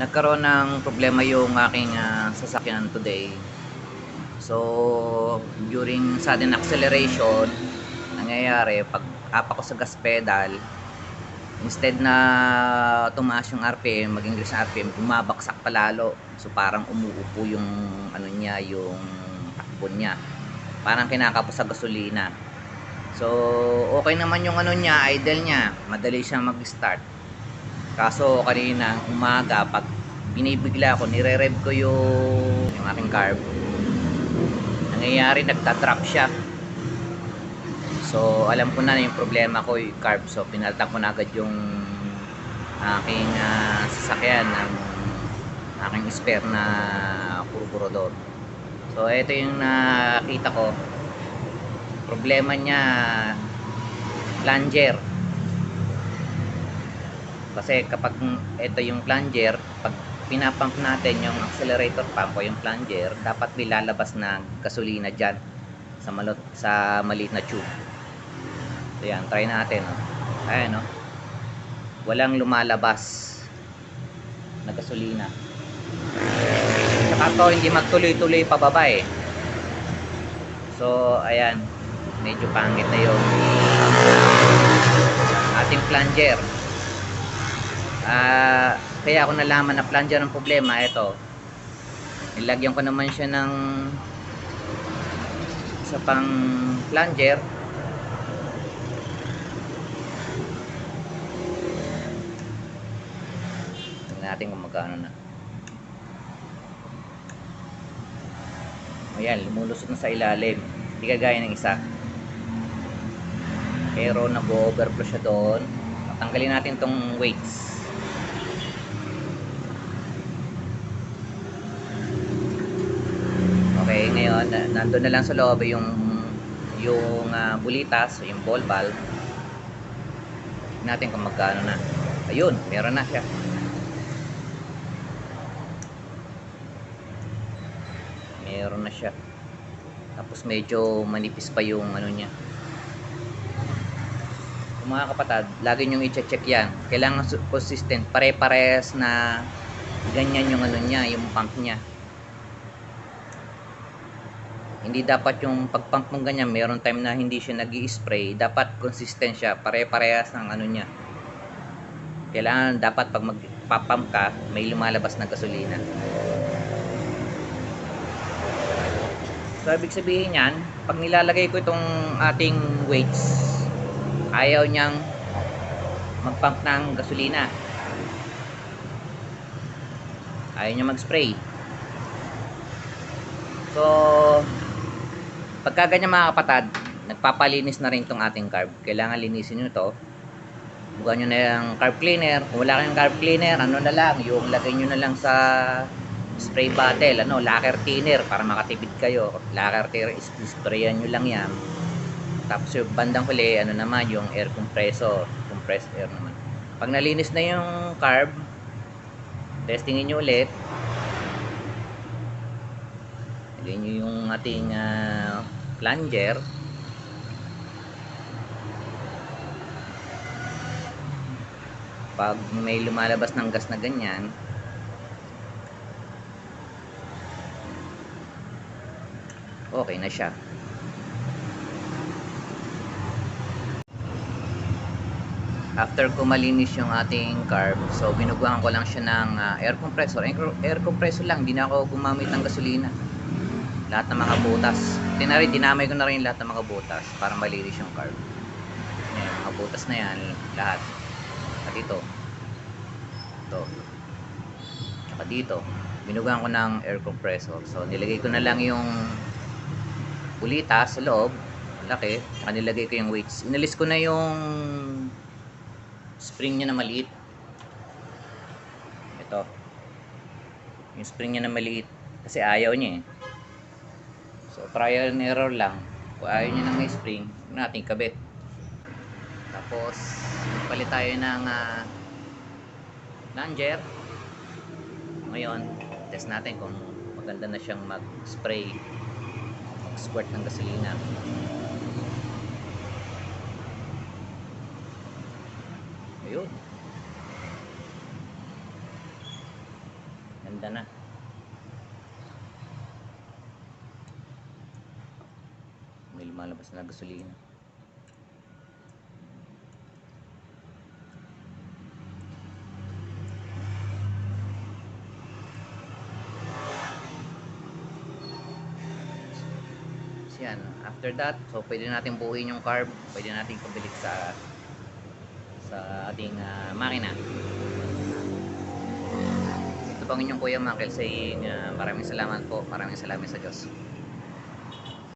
nagkaroon ng problema yung aking ah, sasakyan today. So, during sudden acceleration, nangyayari, pag apa ko sa gas pedal, instead na tumaas yung RPM, maging increase ang RPM, bumabaksak palalo. So, parang umuupo yung ano niya, yung takbo niya. Parang kinakapos sa gasolina. So, okay naman yung ano niya, idle niya. Madali siyang mag-start. Kaso kanina umaga pag binibigla ako, nire-rev ko yung, yung aking carb. Nangyayari nagta-trap siya. So alam ko na yung problema ko yung carb. So pinaltak ko na agad yung aking ah, sasakyan ng aking spare na kurkurodor. So ito yung nakita ko. Problema niya plunger kasi kapag ito yung plunger, pag pinapump natin yung accelerator pump o yung plunger, dapat may lalabas na gasolina dyan sa, malot, sa maliit na tube. So yan, try natin. Oh. Ayan, oh. Walang lumalabas na gasolina. Saka to, hindi magtuloy-tuloy pababa eh. So, ayan. Medyo pangit na yung ating plunger. Ah, kaya ako nalaman na plunger ang problema ito. Nilagyan ko naman siya ng sa pang plunger. Tingnan natin kung magkano na. Ayan, lumulusot na sa ilalim. Hindi kagaya ng isa. Pero nag-overflow siya doon. Tanggalin natin tong weights. Okay, ngayon na- nandun na lang sa loob yung yung ah, bulitas, yung ball valve. Natin kung magkano na. Ayun, meron na siya. Meron na siya. Tapos medyo manipis pa yung ano niya. Kung mga kapatid, lagi nyo i-check yan. Kailangan consistent. Pare-parehas na ganyan yung ano niya, yung pump niya. Hindi dapat yung pag-pump mong ganyan, mayroon time na hindi siya nag spray Dapat consistent siya. Pare-parehas ng ano niya. Kailangan dapat pag magpapump ka, may lumalabas na gasolina. So, ibig sabihin yan, pag nilalagay ko itong ating weights, ayaw niyang magpump ng gasolina. Ayaw niya mag-spray. So, pagka ganyan mga kapatid, nagpapalinis na rin itong ating carb. Kailangan linisin nyo ito. Bukan nyo na yung carb cleaner. Kung wala kayong carb cleaner, ano na lang, yung lagay nyo na lang sa spray bottle, ano, lacquer thinner para makatipid kayo. Lacquer thinner, sprayan nyo lang yan. Tapos yung bandang huli, ano naman, yung air compressor, compressed air naman. Pag nalinis na yung carb, testingin nyo ulit. Lagyan nyo yung ating ah, plunger. Pag may lumalabas ng gas na ganyan, okay na siya. After ko malinis yung ating carb, so binuguhan ko lang siya ng ah, air compressor. Air, air compressor lang, hindi na ako gumamit ng gasolina. Lahat ng mga butas. Tinari, dinamay ko na rin lahat ng mga butas para malinis yung carb. Yan, mga butas na yan, lahat. At ito. Ito. Tsaka dito. Binuguhan ko ng air compressor. So, nilagay ko na lang yung bulitas sa loob. Laki. Tsaka nilagay ko yung weights. Inalis ko na yung spring niya na maliit. Ito. Yung spring niya na maliit. Kasi ayaw niya eh. So, trial and error lang. Kung ayaw niya ng may spring, natin kabit. Tapos, palit tayo ng ah, plunger. Ngayon, test natin kung maganda na siyang mag-spray, mag-squirt ng gasolina. Ayun. gumanda na. May lumalabas na gasolina. So yan, after that, so pwede natin buuin yung carb, pwede natin pabilit sa sa ating ah, makina. Ito pang inyong Kuya Michael saying ah, maraming salamat po, maraming salamat sa Diyos.